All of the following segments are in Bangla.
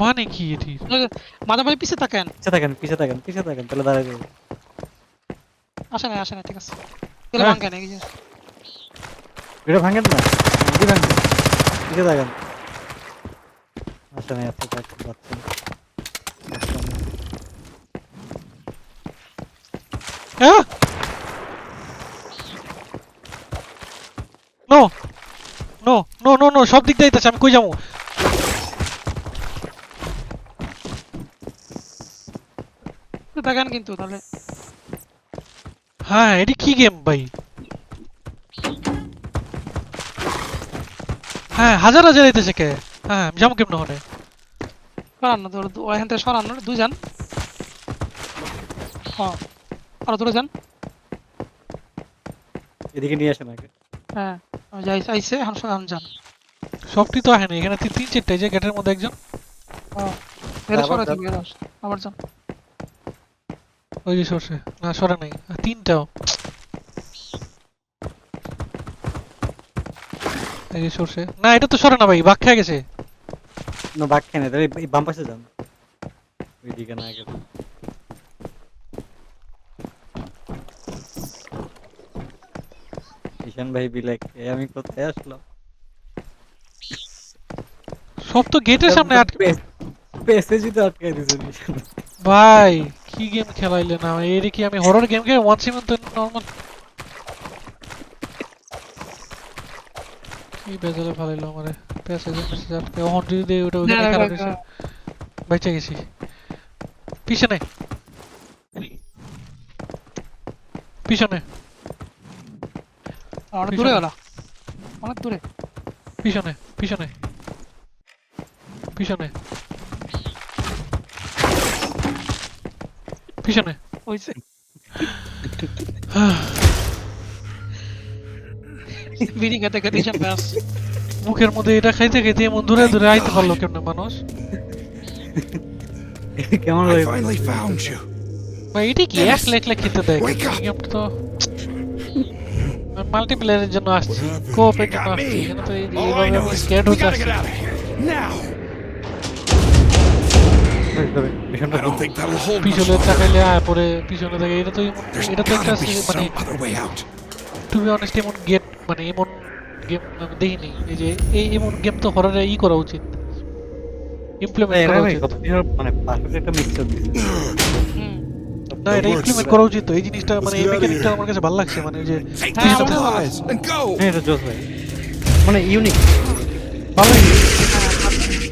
মানে কি এটি? মাঝে মাঝে পিছিয়ে থাকেন? পিছে থাকেন পিছে থাকেন পিছে থাকেন তাহলে দাঁড়ায় যাবে। আসে না আসে না ঠিক আছে। তাহলে। ভাঙ্গে না যে। এটা ভাঙেন না? যদি ভাঙেন পিছে থাকেন। আসে না এত পাচ্ছেন হ্যাঁ নো। নো নো নো সব দিক দিয়ে আমি কই যাব? দেখেন কিন্তু তাহলে। হ্যাঁ এটি কি গেম ভাই? হ্যাঁ হাজার হাজার আইতেছে কে? হ্যাঁ আমি যাব কেমন হনে সরানো দূর ওখান থেকে সরানো দুইজন হ্যাঁ আরও দূরে যান। এদিকে নিয়ে আসেন আগে। হ্যাঁ যাই আইছে এখন সরান যান। সবটি তো আহে না এখানে তিন চারটে যে গেটের মধ্যে একজন। এরা আবার যান। দিবে এরা আবার যান ওই যে সরষে। না সরে নাই। তিনটাও। এই যে সরষে। না এটা তো সরে না ভাই বাক খেয়ে গেছে। না বাঘ খেয়ে তাহলে এই বাম পাশে যান। ওইদিকে না ভাই বিলাক এ আমি কোথায় আসলাম? সব তো গেটের সামনে আটকে প্যাসেজই তো আটকে দিয়েছেন ভাই। কি গেম খেলাইলে না? এর কি আমি হরর গেম খেলে ওয়ান সিমন তো নরমাল কি বেজালে ফালাইলো আমারে? প্যাসেজে মেসেজ আটকে যদি দেই ওটা ওখানে খারাপ হয়েছে বেঁচে গেছি। পিছনে। পিছনে। অনেক দূরে গেল অনেক দূরে। পিছনে পিছনে। পিছনে। পিছনে। হইছে বিড়ি খেতে খেতে মুখের মধ্যে এটা খাইতে খাইতে এমন দূরে দূরে আইতে পারল কেমনে মানুষ? কেমন. ভাই এটা কি? এক লেখ লেখ খেতে দেয়? তো মাল্টিপ্লেয়ারের জন্য আসছি। কোঅপের জন্য আসছি। এখানে তো এই- All I এইভাবে স্ক্যাড হতে আসছি পিছনে longer. তাকাইলে পরে পিছনে থাকে এটা তো এটা তো একটা মানে. টু বি অনেস্ট এমন গেট মানে এমন গেম আমি দেখিনি। এই যে এই এমন গেম তো হররে ই করা উচিত। ইমপ্লিমেন্ট করা উচিত। মানে পারফেক্ট একটা মিক্সচার দিছে। হুম। না এটা ইমপ্লিমেন্ট করা উচিত। তো এই জিনিসটা মানে এই মেকানিকটা আমার কাছে ভালো লাগছে মানে যে. হ্যাঁ এটা জোস ভাই। মানে ইউনিক ভালো। লাগছে।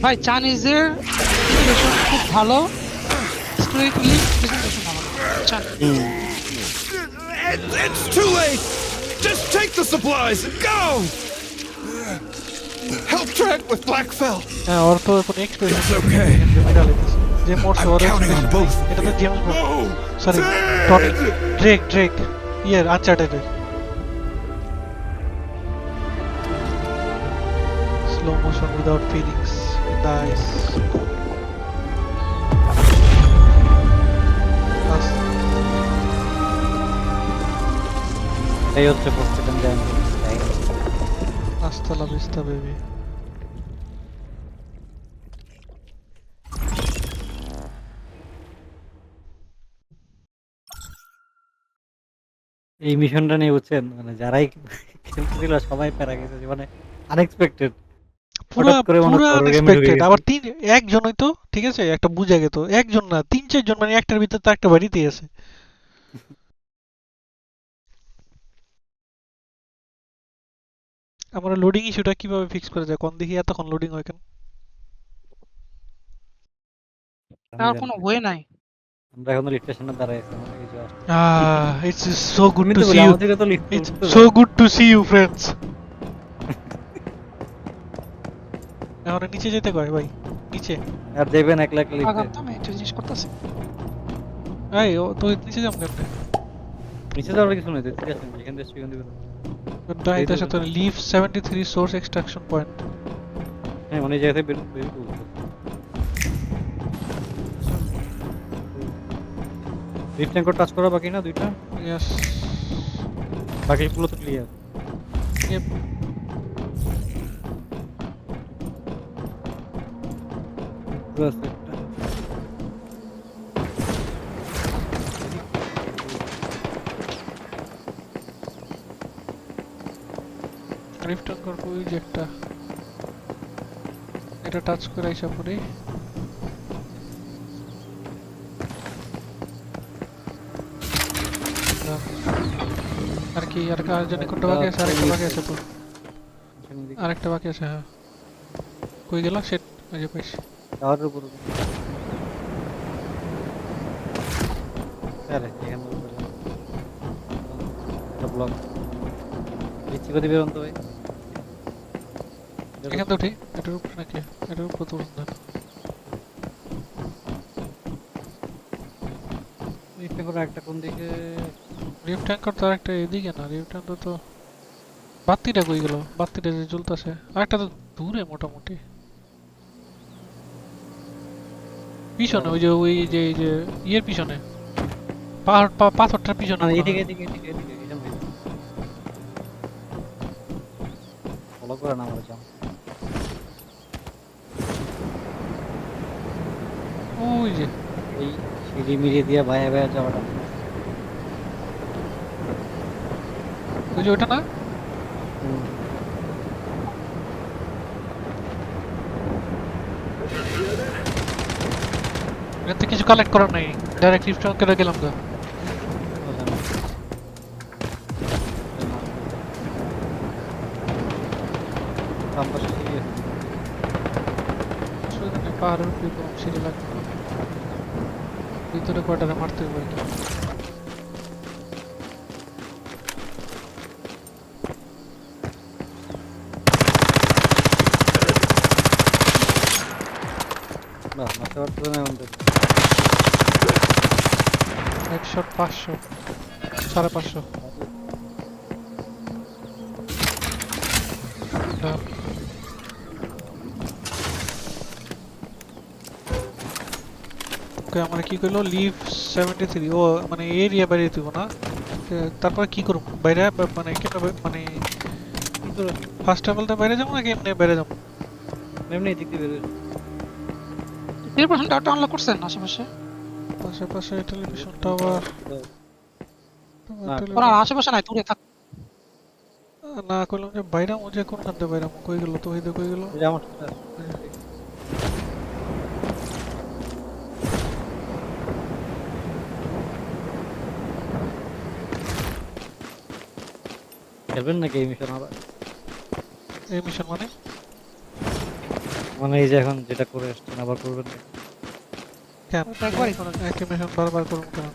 ভাই চাইনিজের প্রেজেন্টেশন খুব ভালো স্টোরিক্যালি প্রেজেন্টেশন ভালো চান It- it's too late. Just take the supplies and go. Help track with Blackfell. হ্যাঁ ওর তো কোনো এক্সপ্রেশন It's okay. মেডাল হইতেছে যে মরছে I'm or counting on expression- both. এটা তো James Bond No. Sorry Ted! Tony Drake Drake ইয়ার Uncharted slow motion without feelings আইস এই হচ্ছে প্রত্যেকটা জ্ঞান Hasta la vista, baby. এই মিশনটা নিয়ে বুঝছেন মানে যারাই খেলতেছিল সবাই প্যারা গেছে মানে আনএক্সপেক্টেড পুরা পুরা আনএক্সপেক্টেড আবার তিন একজনই তো ঠিক আছে? একটা বুঝা গেত। একজন না তিন চারজন মানে একটার ভিতর তো একটা বাড়িতেই আছে। আমরা লোডিং ইস্যুটা কীভাবে ফিক্স করা যায়? কোন দেখি এতক্ষণ লোডিং হয় কেন? তার কোনো ওয়ে নাই। আমরা এখন লিফট স্টেশনে দাঁড়াই আছি কিছু আহ it's so good to see you it's so good to see you friends এখন নিচে যেতে কয় ভাই? নিচে? আর দেবেন এক লাখ লিফট আগাম তো আমি একটা জিনিস করতেছি। এই ও তো নিচে যাম কেমনে? নিচে যাওয়ার কিছু নেই ঠিক আছে যেখান থেকে সেখান থেকে ডাইতে সাথে লিভ 73 সোর্স এক্সট্রাকশন পয়েন্ট হ্যাঁ মানে এই জায়গা থেকে বের বের করব লিফট ট্যাঙ্কর টাচ করা বাকি না দুইটা? ইয়েস বাকিগুলো তো ক্লিয়ার Yep. পুরো আছে একটা। রিফটার্ন করব ওই যে একটা, এটা টাচ করে আইসা পড়ি না। আর কি, আর কার জন্য কোনটা বাকি আছে, আরেকটা বাকি আছে তো সামনের দিকে। আরেকটা বাকি আছে হ্যাঁ কই গেল সেট ওই যে পাইছি করে বেরোন তো ভাই। এখান থেকে উঠি। এটার উপরে নাকি? এটার উপরে তো উঠুন না। করে একটা কোন দিকে? রিফ ট্যাঙ্কার তো আরেকটা এদিকে না রিফ ট্যাঙ্কার তো বাতিটা কই গেল? বাতিটা যে জ্বলতেছে। আরেকটা তো দূরে মোটামুটি। পিছনে ওই যে ওই যে এই যে ইয়ের পিছনে। পাহাড় পা- পাথরটার পিছনে হয়। এদিকে এদিকে এদিকে এদিকে ফলো করে না আমার জাম ওই যে। এই সিঁড়ি মিড়িয়ে দিয়ে বাইরে বাইরে যাওয়াটা ওই যে ওটা না? এখান থেকে কিছু কালেক্ট করার নাই ডাইরেক্ট রিফ ট্যাঙ্কারে গেলাম না। নেই, পাহাড়ের উপরে তো সিঁড়ি লাগবে ভিতরে কয়টারে মারতে হবে। বাহ, মারতে পারতেছে না তো। হেডশট পাঁচশো সাড়ে পাঁচশো। না। ওকে আমার কি কইলো লিভ সেভেন্টি থ্রি। ও মানে এরিয়া বাইরে দিব না? তারপর কি করব? বাইরে মানে কেমনে মানে ফার্স্ট লেভেলটা বাইরে যাব নাকি এমনি বাইরে যাব? এমনি দিক দিয়ে বেরোয়। থ্রি পার্সেন্ট ডাটা আনলক করছেন আশেপাশে? আশেপাশে টেলিভিশন টাওয়ার না, ওরা আশেপাশে নাই দূরে থাক। না যে ও কই গেল তো হইতে কই গেল? খেলবেন নাকি এই মিশন আবার? এই মিশন মানে? মানে এই যে এখন যেটা করে আসছেন আবার করবেন নাকি? কেন একবারই করা যায়। একই মিশন বারবার করব কেন?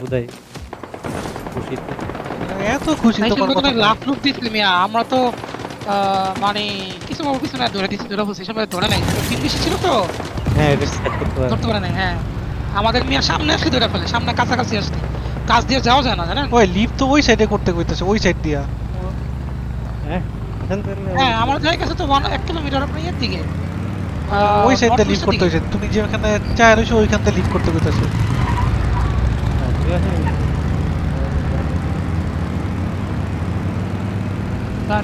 বুঝাই। খুশিতে এত খুশি তো লাভ লুপ দিছিল মিয়া। আমরা তো মানে কিছু বাবু কিছু না ধরে দিচ্ছি ধরে এই সময় ধরে নাই। তিন বেশি ছিল তো? হ্যাঁ এটা সেট করতে পারেন ধরতে পারে নাই হ্যাঁ। আমাদের মিয়া সামনে আসলে ধরে ফেলে সামনে কাছাকাছি আসলে। কাজ দিয়ে যাওয়া যায় না জানেন? ওই লিভ তো ওই সাইডে করতে কইতেছে ওই সাইড দিয়া। হ্যাঁ হ্যাঁ আমার জায়গা কাছে তো one- এক কিলোমিটার আপনার দিকে। ওই সাইড লিভ করতে। হইছে তুমি যেখানে চায় রইছো ওইখান থেকে লিভ করতে কইতেছে হ্যাঁ,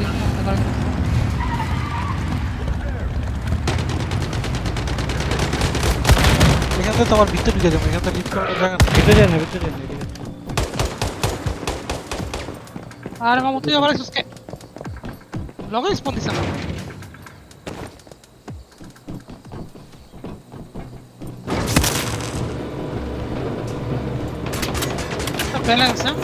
এখান থেকে তোমার ভিতরে ঢুকে যাব এখান থেকে লিভ করার জায়গা ভিতরে যান ভিতরে যান না, এদিকে যান। আরে মামু তুই আবার লগে স্পন দিছে না ব্যালেন্স হ্যাঁ?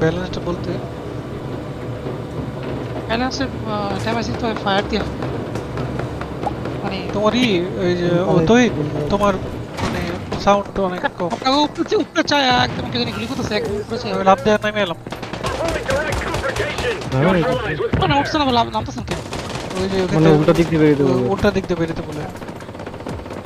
ব্যালেন্সটা বলতে? ব্যালেন্সের তো ফায়ার দিয়া মানে তোমারই ওই যে ও তোমার মানে সাউন্ড অনেক কম। উপরে উপরে চায় একদম কে গুলি করতেছে একদম উপরে চায়। লাভ দেওয়ার নামে এলাম। না, না, এটা- না উঠছে না বলে নামতেছেন কেন ওই যে ওখানে মানে দিক দিয়ে বেরিয়ে দেবো। উল্টা দিক দিয়ে বেরোতে বলে।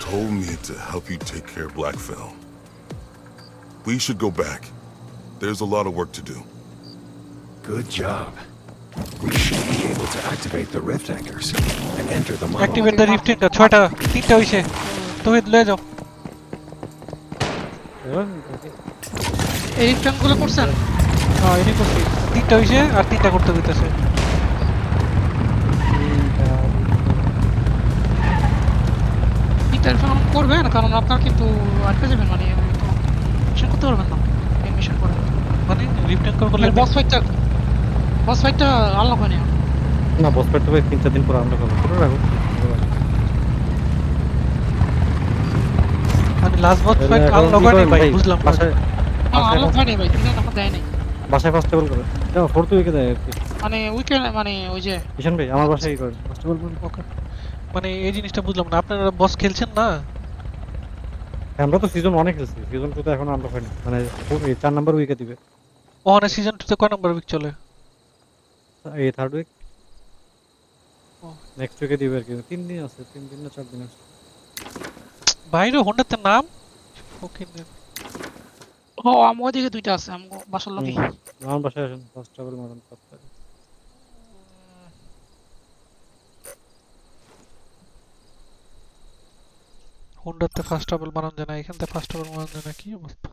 told me to help you take care of Blackfell. We should go back. There's a lot of work to do. Good job. We should be able to activate the rift anchors and enter the model. Activate the rift enter ছয়টা তিনটা হইছে তুমি লয়ে যাও এবার এই রিফ্টানগুলো করছেন হ্যাঁ এনি করছি তিনটা হইছে আর তিনটা করতে হইতেছে করবেন কারণ আপনার কিন্তু আটকে যাবেন মানে মিশন করতে পারবেন না এই মিশন করে। মানে করলে বস ফাইটটা বস ফাইটটা আনলক হয়নি না বস পেট ভাই তিন চার দিন পর আমরা করব করে রাখো। মানে লাস্ট বস ফাইট আনলক হয়নি ভাই? বুঝলাম। না। বাসায় আনলক হয়নি ভাই এখন দেয় নাই বাসায় ফার্স্ট টেবল করে ফোর্থ উইকে দেয় আর কি। মানে উইকেন্ড মানে ওই যে কিষান ভাই আমার বাসায় কি করেন। ফার্স্ট টেবল করে ওকে মানে এই জিনিসটা বুঝলাম না। আপনারা বস খেলছেন না? আমরা তো সিজন অনেক খেলছি। সিজন টু তো এখন আমরা হয়নি। মানে চার নাম্বার উইকে দিবে। ওখানে সিজন টু তে কয় নাম্বার উইক চলে? এই থার্ড উইক ও। নেক্সট উইকে দিবে আর কি। তিন দিন আছে। তিন দিন না চার দিন আছে। বাইরে হোন্ডাতে নাম? ওকে ও আমার ওদিকে দুইটা আছে। আমার বাসার লোকে হুম। আমার বাসায় আসেন। ফার্স্ট টেবল মারেন তাড়াতাড়ি। হোন্ডাতে ফার্স্ট ট্রাভেল বানানো যায় না এখানতে ফার্স্ট ট্রাভেল বানানো যায় না কি অবস্থা?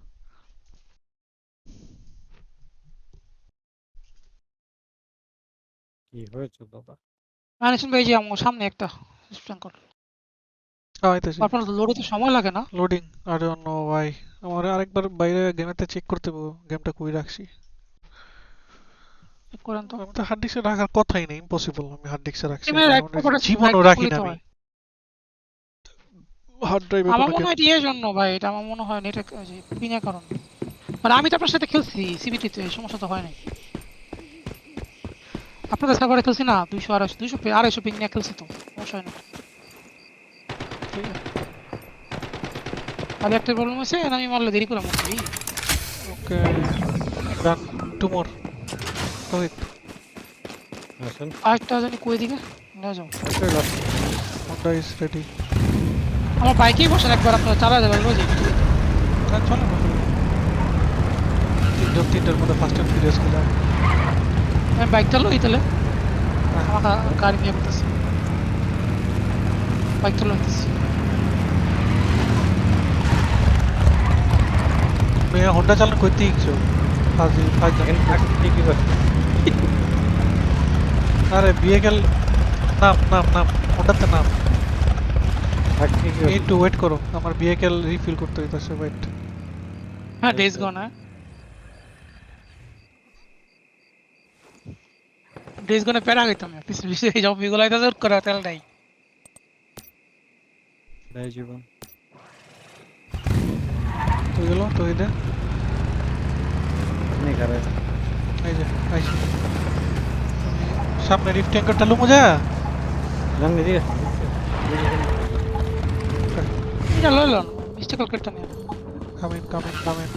কি হয়েছে দাদা আনিসুন ভাই যে আমার সামনে একটা কর। আইতেছি আপনার লোডে তো সময় লাগে না? লোডিং আর অন্য ভাই। আমার আরেকবার বাইরে গেমেতে চেক করতে গেমটা কই রাখছি? চেক করেন তো। আমি তো হার্ড ডিস্কে রাখার কথাই নেই ইম্পসিবল আমি হার্ড ডিস্কে রাখছি। পকেটে জীবনও রাখি না আমি। হার্ড ড্রাইভে আমার মনে হয় এটা এর জন্য ভাই এটা আমার মনে হয় এটা নেটে পিনের কারণ। মানে আমি তো আপনার সাথে খেলছি সিবিটিতে এই সমস্যা তো হয় নাই। আপনাদের সার্ভারে খেলছি না দুইশো আড়াইশো দুইশো আড়াইশো পিং নিয়ে খেলছি তো সমস্যা হয় না। খালি একটা প্রবলেম হয়েছে আমি মারলে দেরি করে মরছি ওকে ডান টু মোর রোহিত আসেন। আরেকটা জানি কই দিকে? নিয়ে যাও। হোন্ডা ইজ রেডি আমার বাইকেই বসেন একবার আপনারা চালা যাবেন রোজই হ্যাঁ চলো। না তিনজন তিনটার মধ্যে ফার্স্ট টাইম ভিডিওস খেলা আমি বাইক চালো এই তাহলে? আমার গা- গাড়ি নিয়ে করতেছি বাইক চালো মেয়ে হোন্ডা চালানো করতে ইচ্ছো। আরে বিয়েকেল নাম নাম নাম। হোন্ডাতে নাম। একটু ওয়েট করো আমার বিয়েকেল রিফিল করতে হইতাছে ওয়েট হ্যাঁ ডেজ গন হ্যাঁ। ডেজ গনে প্যারা গেতাম পিছনে পিছনে এই জম্বি গুলো এটা করে তেল নাই জয় জীবন। তো গেল তো দে। নেই ঘরে। এই যে আইছি। সামনে রিফ ট্যাঙ্কারটা লুমো যা। জান নি, এটা লইল মিস্টেক কেটটা নিয়ে কামিন কামিন কামিন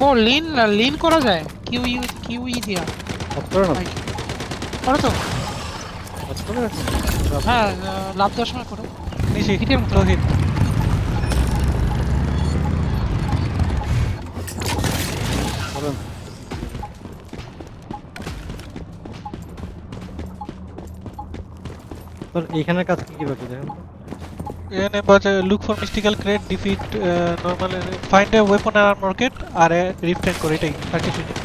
ও লিন লিন করা যায় কিউ ইউ কিউ ই দিয়া করে তো? হ্যাঁ লাভ দেওয়ার সময় করো হিটের মতো। রোহিত তোর এইখানের কাজ কি কি বাকি দেখেন এখানে বাজে look for mystical crate defeat normal find a weapon R market আর রিফ ট্যাঙ্ক করে এটাই আর কিছু নেই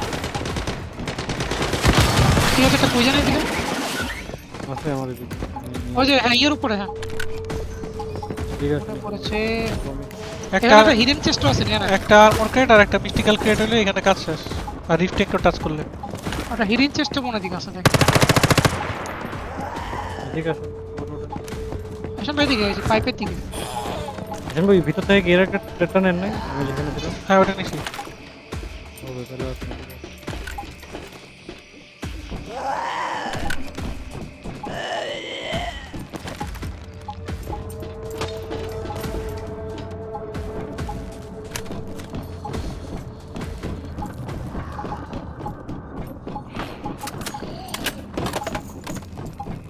আছে আমার এদিকে। ওই যে হ্যাঁ ইয়ের উপরে হ্যাঁ। ঠিক আছে। পড়েছে একটা হিডেন চেস্ট আছে না একটা আর্মর ক্রেট আর একটা মিস্টিক্যাল ক্রেট হলে এখানে কাজ শেষ আর রিফ টাচ করলে। একটা হিডেন চেস্ট মনে দিকে আছে দেখ ঠিক আছে। আসেন ভাই দিকে পাইপের দিকে। আসেন ভাই ভিতর থেকে গিয়ে একটা নেন নাই আমি যেখানে দিলাম হ্যাঁ ওটা ও ভেতরে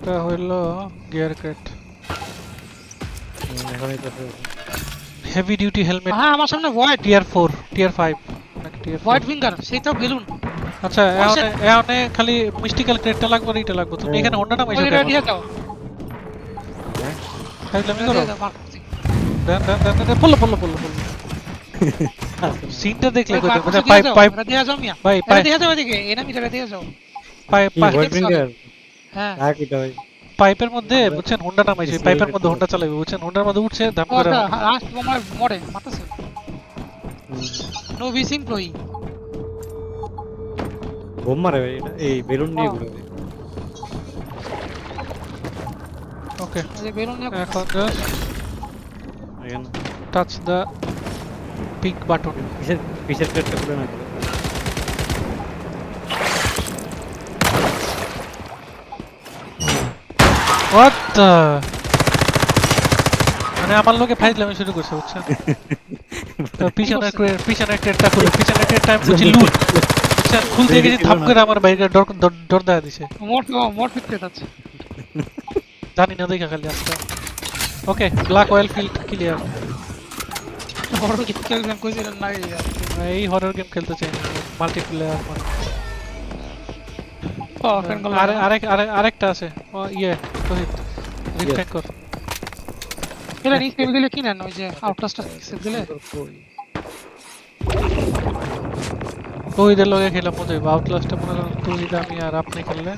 এটা হইল গিয়ার তো হেভি ডিউটি হেলমেট হ্যাঁ আমার সামনে white tier four tier five নাকি টিয়ার হোয়াইট ফিঙ্গার সেইটাও বেলুন। আচ্ছা এখানে এখানে খালি মিস্টিক্যাল ক্রেটটা লাগবে আর এটা লাগবে? তুমি এখানে অন্যটা মাইছো দিয়ে দাও। খাইলামি ওইটা করো। দেন দেন দেন দেন সিনটা দেখলে কইতে মানে পাইপ পাইপ এটা যাও মিয়া। ভাই পাইপ। দিয়ে যাও এদিকে এনামিটা দিয়ে যাও। পাইপ পাইপ- ফিঙ্গার হ্যাঁ। পাইপের মধ্যে বুঝছেন হোন্ডা নামাইছে Display পাইপের মধ্যে হোন্ডা চালাবে বুঝছেন? হোন্ডার মধ্যে উঠছে দাম করে লাস্ট তোমার মরে মারতেছে হুম। নো ভিস এমপ্লয়ি বোম মারে ভাই এটা এই বেলুন নিয়ে ও। ঘুরে ওকে যে বেলুন নিয়ে এখন টাচ দ্য পিক বাটন পিছের পিছের প্লেটটা খুলে না হোয়াট দ্য মানে আমার লোকে ফাইজলামি শুরু করছে বুঝছেন তো পিছনে পিছনে ক্রেটটা খুলে পিছনে ক্রেটটা আমি বুঝি লুট বুঝছেন খুলতে গেছি থাপ করে আমার বাইরে ডর ডর- দেয়া দিছে। মোট মোট ফিটতে যাচ্ছে। জানি না দেখা খালি আজকে okay black oil field clear কিছু খেলছিলাম কইছিলেন না। এই হরর গেম খেলতে চাই মাল্টিপ্লেয়ার মানে। ও আরে আরেক আরে আরেকটা আছে। ও ইয়ে রোহিত কর। এটা দিলে কিনেন ওই যে আউটলাস্টটা সেভ দিলে ওইদের লগে খেলাম মতো আউটলাস্টে মনে করেন তুই আমি আর আপনি খেললে।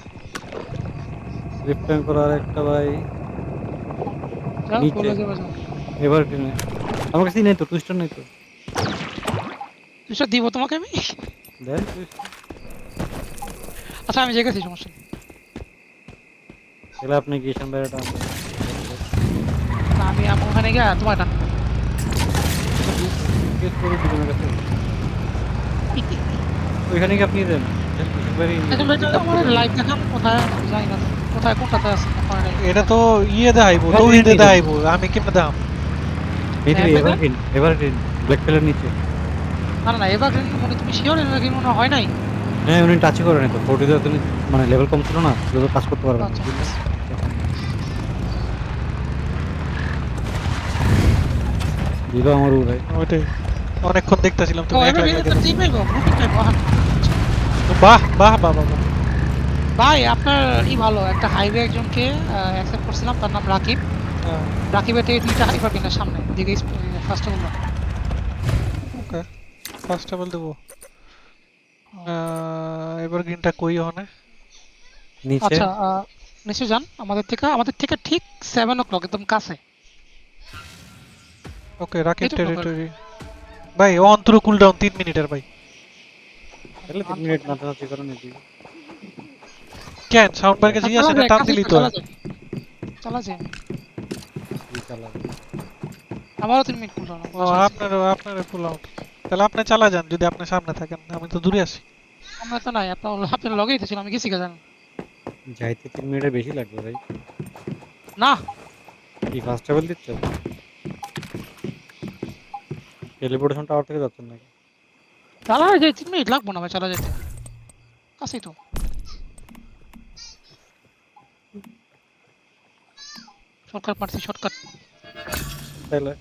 রিফ্টেন করার একটা ভাই এবার কিনে। আমার কাছে নেই তো টুইস্টার নেই তো। তুই দিব তোমাকে আমি? দেন টুইস্টার আচ্ছা আমি জেগেছি সমস্যা নেই। তাহলে আপনি কি সামনে না, আমি আমি ওখানে গিয়ে তোমার করে দিবেন কাছে। ওইখানে কি আপনি দেন। লাইভ দেখাম কোথায় জানি না। কোথায় কোনটাতে আছে এটা তো ইয়ে দেখাইবো আমি কেমনে দাম? এভারগ্রিন এভারগ্রিন ব্ল্যাক কালার নিচে। না না না এবার মনে তুমি শিওর কি মনে হয় নাই? হ্যাঁ উনি টাচই করে না তো। ফোর্টিতে তুমি মানে লেভেল কম ছিল না শুধু কাজ করতে পারবেন আচ্ছা দিল আমার উ ভাই। ওইটাই। অনেকক্ষণ দেখতেছিলাম তুমি তো পাইবো হ্যাঁ বাহ বাহ বাহ বাহ বাহ। ভাই আপনার ই ভালো একটা হাইওয়ে একজনকে অ্যাকসেপ্ট করছিলাম তার নাম রাকিব। হ্যাঁ, রাকিবের থেকে দুইটা হাইপার কিনার সামনে দিকে ফার্স্ট বললাম ওকে ফার্স্ট টেবল দেবো। আহ, এবার গ্রিনটা কই হনে নিচে। আচ্ছা নিচে যান আমাদের থেকে আমাদের থেকে ঠিক সেভেন ও ক্লক একদম কাছে। ওকে রাকেট টেরিটরি ভাই অন্তর কুল ডাউন তিন মিনিটের ভাই। তাহলে তিন মিনিট নাচানাচি করে নিবি কেন? সাউন্ড আচ্ছা, জিজ্ঞাসা চালা টান দিলি তো। চালা যায়। কি আমারও তিন মিনিট খুললো না ও আপনার আপনার ফুল আউট তাহলে আপনি চালা যান যদি আপনি সামনে থাকেন আমি তো দূরে আছি। আমরা তো নাই আপনার আপনার লগেই তো ছিল আমি গেছি কে জানেন যাইতে তিন মিনিটের বেশি লাগবে ভাই। না। কি ফার্স্ট ট্রাভেল দিচ্ছ? টেলিপোর্টেশন টাওয়ার থেকে যাচ্ছেন নাকি? চালা যায় তিন মিনিট লাগবো না ভাই চালা যেতে কাছেই তো। শর্টকাট মারছি শর্টকাট। তাহলে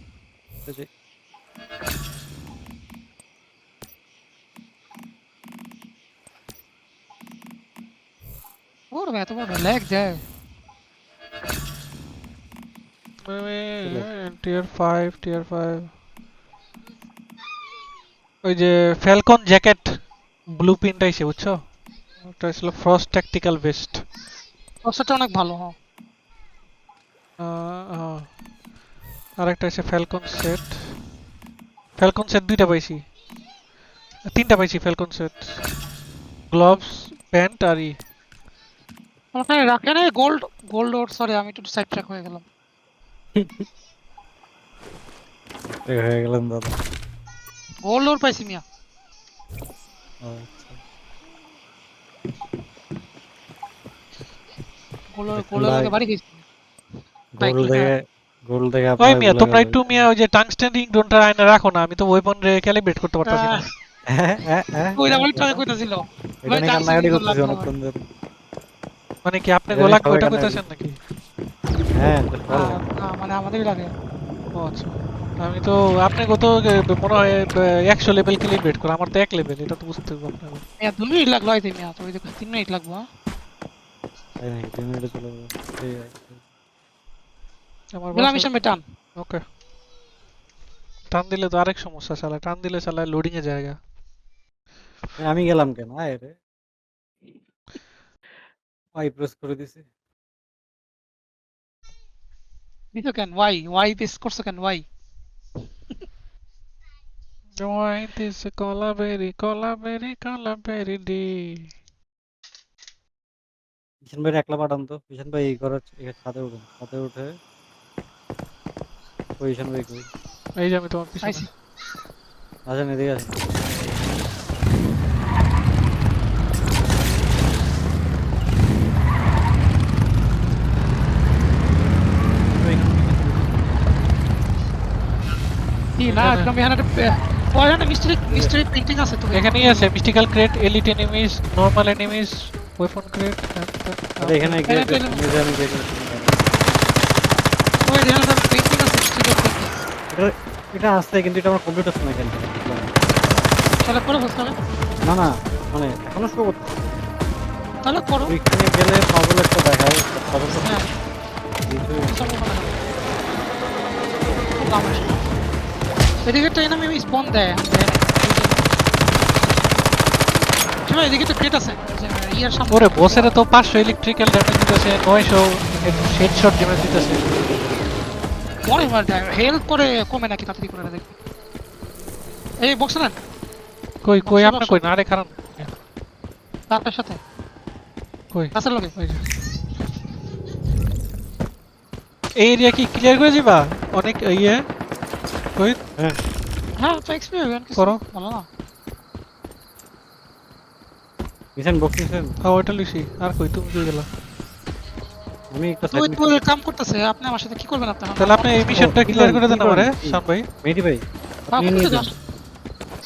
ভাই এত বড় ল্যাগ যায় টিয়ার ফাইভ টিয়ার ফাইভ ওই যে ফ্যালকন জ্যাকেট ব্লু প্রিন্ট আইছে বুঝছ? ওটা ছিল ফ্রস্ট ট্যাকটিক্যাল ভেস্ট প্রসেসটা অনেক ভালো হ্যাঁ। আরেকটা আছে ফ্যালকন সেট ফ্যালকন সেট দুইটা পাইছি। তিনটা পাইছি ফ্যালকন সেট গ্লোভস প্যান্ট আর ই। ওখানে রাখে না গোল্ড গোল্ড ওর সরি আমি একটু সাইড ট্র্যাক হয়ে গেলাম। এই হয়ে গেলেন দাদা। গোল্ড ওর পাইছি মিয়া। আচ্ছা। তোমরা একটু মিয়া ওই যে টাংস্টেন রিং ডোনটা আয়না রাখো না আমি তো ওয়েপন রে ক্যালিব্রেট করতে পারতাছি না। হ্যাঁ, হ্যাঁ, হ্যাঁ, হ্যাঁ, বলি ট্রাই কইতাছিল। এটা কান্নাকাটি করতেছি অনেকক্ষণ ধরে। মানে কি আপনি গোলাক সবাই কইতাছেন নাকি? হ্যাঁ না, মানে আমাদেরই লাগে। ও আচ্ছা। আমি তো আপনি কত মনে হয় একশো লেভেল খেলে বেট করে আমার তো এক লেভেল এটা তো বুঝতে হবে আপনাকে। দু মিনিট লাগল হয়তো মিয়া তো ওই দেখো তিন মিনিট লাগবো হ্যাঁ? তাই মিনিটে চলে যাবে। ঠিক আছে। আমার টান। ওকে। টান দিলে তো আরেক সমস্যা চালায় টান দিলে চালায় লোডিং এ জায়গা আমি গেলাম কেন? আয় রে। পাই প্রেস করে দিছি। দিছো কেন ওয়াই ওয়াই পেস করছ কেন why a cola berry, cola berry, cola berry day. Kishan ভাই একলা পাঠান তো। কিষান ভাই এই এই ছাদে উঠুন ছাদে উঠে পজিশন ভাই কই এই যে আমি তোমার পিছনে। আসেন এদিকে আসেন। কি? না এখানে- একদম এখানে একটা পে- ও এখানে মিস্ট্রি মিস্ট্রি পেন্টিং আছে তো এখানেই আছে mystical crate elite enemies normal enemies weapon crate আরে এখানে এখানে ওই এখানে আছে এটা এটা আসছে কিন্তু এটা আমার কমপ্লিট হচ্ছে না তাহলে করে বসতে না না মানে এখনও শুরু করতে তাহলে করো। ওইখানে গেলে পাগল একটা দেখায় হ্যাঁ। সম্ভাবনা নেই। খুব দাম আছে। এদিকে একটা এনিমি স্পন দেয় দেয় শোনো, এদিকে তো ক্রেট আছে। ইয়ার সামনে ওরে বসের তো পাঁচশো ইলেকট্রিক্যাল ড্যামেজ দিতেছে নয়শো হেড শট ড্যামেজ দিতেছে। মনে হয় হেল্প করে কমে নাকি তাড়াতাড়ি করে দেখি। এই বক্স না? কই কই আপনি। কই না? আরে খারাপ। তার সাথে? কই? লগে? ওই যে। এই এরিয়া কি ক্লিয়ার করে দিবা? অনেক ইয়ে। হ্যাঁ তো এক্সপিরিয়েন্স করো। ভালো না। Mission box mission. হ্যাঁ ওইটা লিখছি আর কই তুমি কই গেলা? আমি একটা সাইড তুই কাম করতেছে আপনি আমার সাথে কি করবেন আপনি তাহলে আপনি এই মিশনটা ক্লিয়ার করে দেন আমারে? শাম ভাই মেহেদি ভাই আপনি নিয়ে যান।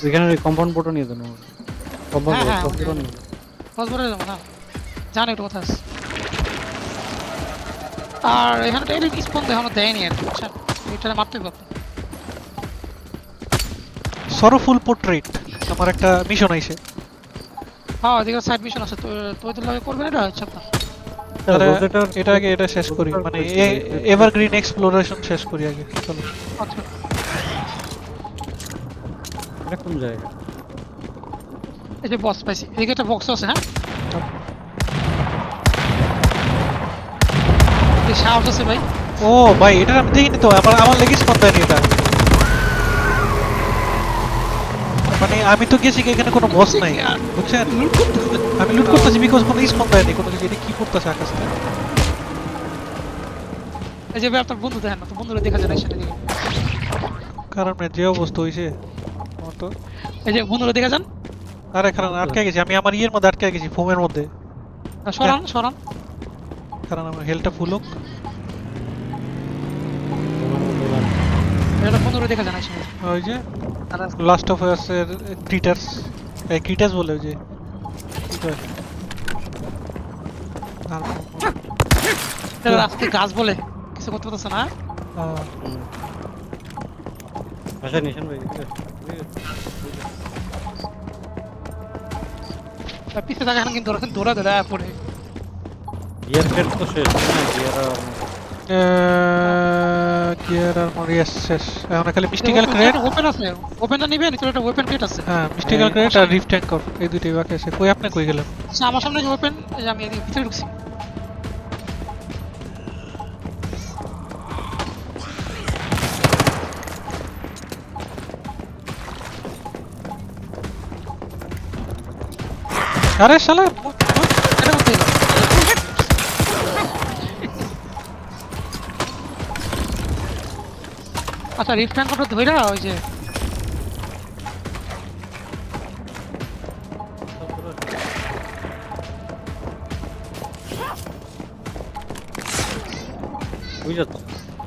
ওইখানে ওই কম্পাউন্ড বোর্ডও নিয়ে যান কম্পাউন্ড বোর্ড। কসবরে না? জানি একটু কথা আছে। আর এখানে তো এলিট স্পন এখনও দেয়নি আর কি বুঝছেন? এটা মারতে হবে আপনি। সরোফুল পোর্ট্রেট আমার একটা মিশন আইছে। হ্যাঁ ওদিকে সাইড মিশন আছে তো তো লাগে করবেন এটা? আচ্ছা তাহলে তাহলে এটা আগে এটা শেষ করি মানে এ- এভারগ্রিন এক্সপ্লোরেশন শেষ করি আগে চলো। আচ্ছা। এটা কোন জায়গা? এই যে বক্স পাইছি এদিকে একটা বক্স আছে হ্যাঁ? এই সাহস আছে ভাই। ও ভাই এটা আমি দেখিনি তো আমার আমার লেগে স্পন দেয়নি এটা। মানে আমি তো গেছি কি এখানে কোনো বস নাই বুঝছেন? আমি লুট করতেছি বিকজ কোনো স্পন দেয়নি কোনো কিছু এটা কি করতেছে আকাশ থেকে? এই যে আপনার বন্ধু দেখেন না তো বন্ধুরা দেখা যায় না সেটা দিকে কারণ যে অবস্থা হয়েছে আমার তো। এই যে বন্ধুরা দেখা যান। আরে কারণ আটকে গেছি আমি আমার ইয়ের মধ্যে আটকে গেছি ফোমের মধ্যে। সরান সরান। কারণ আমার হেলটা ফুল হোক। এটা দেখা যায় না ওই যে লাস্ট অফ আস এর ক্রিটার্স এই ক্রিটার্স বলে ওই যে। রাস্তে গাছ বলে। কিছু করতে পারতেছে না? আহ, আচ্ছা নিশান ভাই পিছে থাকা কিন্তু দৌড়া দৌড়া পড়ে গিয়ার ফেট তো শেষ গিয়ার আর আহ, গিয়ার আর মর ইয়েস শেষ। এখন খালি মিস্টিক্যাল ক্রেট ওপেন আছে ওপেনটা নিবেন নিচে একটা ওপেন ক্রেট আছে? হ্যাঁ মিস্টিক্যাল ক্রেট আর রিফ ট্যাঙ্কর এই দুইটাই বাকি আছে। কই আপনি কই গেলেন? আচ্ছা আমার সামনে যে ওপেন এই আমি এদিকে ভিতরে ঢুকছি। আরে শালা আচ্ছা রিফ ট্যাঙ্ক ওটা ধইরা ওই যে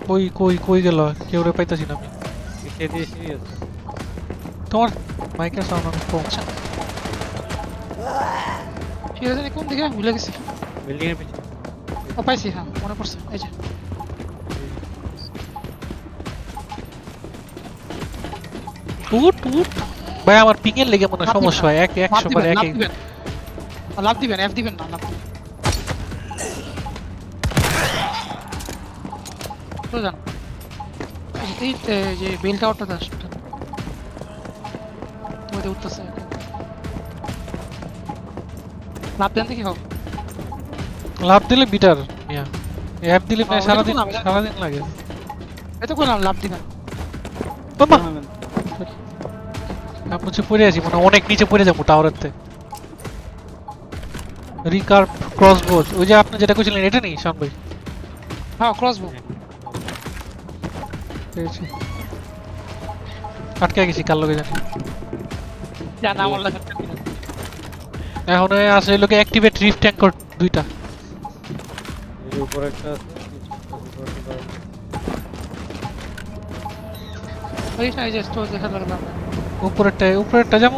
কই কই কই গেল? কেউ রে পাইতাছি না আমি। তোমার মাইকের সাউন্ড অনেক কম। ঠিক আছে কোন দিকে? ভুলে গেছি। বিল্ডিং এর পিছনে। ও পাইছি হ্যাঁ মনে পড়ছে এই যে। উঠ উঠ ভাই আমার পিকের লেগে মনে সমস্যা হয়। এক লাভ একশো বার এক লাভ দিবেন। এফ দিবেন না লাভ যান। এই যে- বেল টাওয়ারটা দাস তোমাদের উঠতেছে। লাভ দেন দেখি হোক লাভ দিলে বিটার মিয়া। অ্যাপ দিলে প্রায় সারাদিন সারাদিন লাগে। এই তো করলাম লাভ দিবেন বাবা আমি হচ্ছে পড়ে আছি মানে অনেক নিচে পড়ে যাব টাওয়ারের থেকে রিকার ক্রস বোজ ওই যে আপনি যেটা কইছিলেন এটা নেই শান ভাই? হ্যাঁ ক্রস বো পেয়েছি। আটকে গেছি কার লগে জানি। জান আমার লাগে এখন আছে লোকে অ্যাক্টিভেট রিফ ট্যাঙ্কর দুইটা। এই উপরে একটা আছে। ওই স্টোর দেখা লাগলাম উপরেরটা উপরেরটা যাব?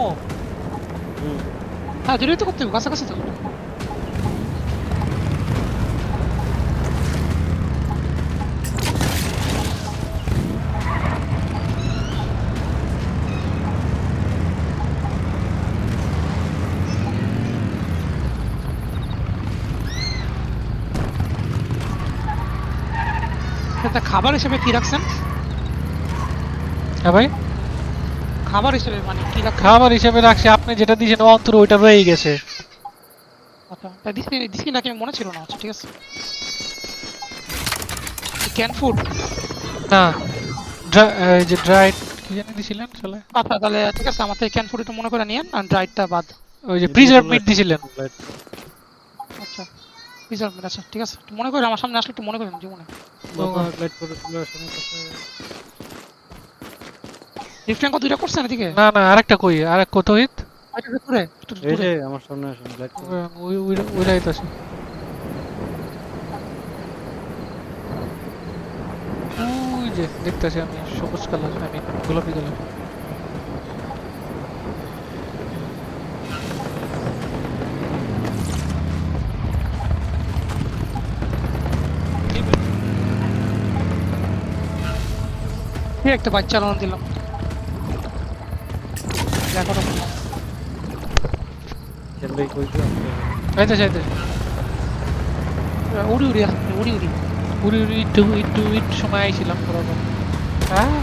হ্যাঁ জরুরি তো করতে হবে কাছাকাছি তো। খাবার হিসেবে কি রাখছেন? হ্যাঁ ভাই? খাবার হিসেবে মানে কি খাবার হিসেবে রাখছি আপনি যেটা দিয়েছেন অন্তর ওইটা রয়ে গেছে। আচ্ছা তা দিছি দিছি নাকি আমার মনে ছিল না আচ্ছা ঠিক আছে। ক্যান ফুড না যে ড্রাইড কি জানি দিছিলেন চলে। আচ্ছা তাহলে ঠিক আছে থেকে ক্যান ফুড একটু মনে করে নিয়েন আর ড্রাইডটা বাদ। ওই যে প্রিজার্ভ মিট দিছিলেন। আচ্ছা রিজার্ভ আচ্ছা ঠিক আছে মনে করে আমার সামনে আসলে একটু মনে করেন জীবনে বাবা লাইট করে চলে আসেন কাছে রিফ্ট্যাঙ্ক দুইটা করছেন এদিকে। না না আরেকটা কই? আরেক কত এই যে আমার সামনে আসেন ওই ওই ওই লাইট আছে। ওই যে দেখতেছি আমি সবুজ কালার আমি গোলাপি কালার একটা বাচ্চা চালানো দিলাম। দেখো আইতে চাইতে উড়ি উড়ি উড়ি উড়ি। উড়ি উড়ি একটু একটু একটু সময় আইছিলাম বরাবর। হ্যাঁ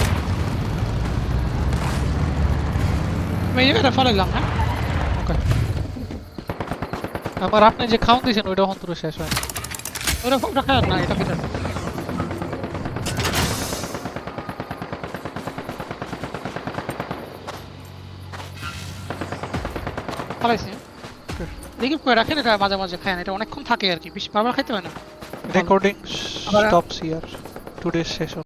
জায়গাটা ফলাইলাম হ্যাঁ? ওকে আমার আপনি যে খাওয়ান দিয়েছেন ওইটা অন্তর শেষ হয়। ওরকম রাখা না এটা বিটার ফলাইছি। দেখি কই রাখেন এটা মাঝে মাঝে খায় না এটা অনেকক্ষণ থাকে আর কি বেশি বারবার খাইতে হয় না। Recording stops here today session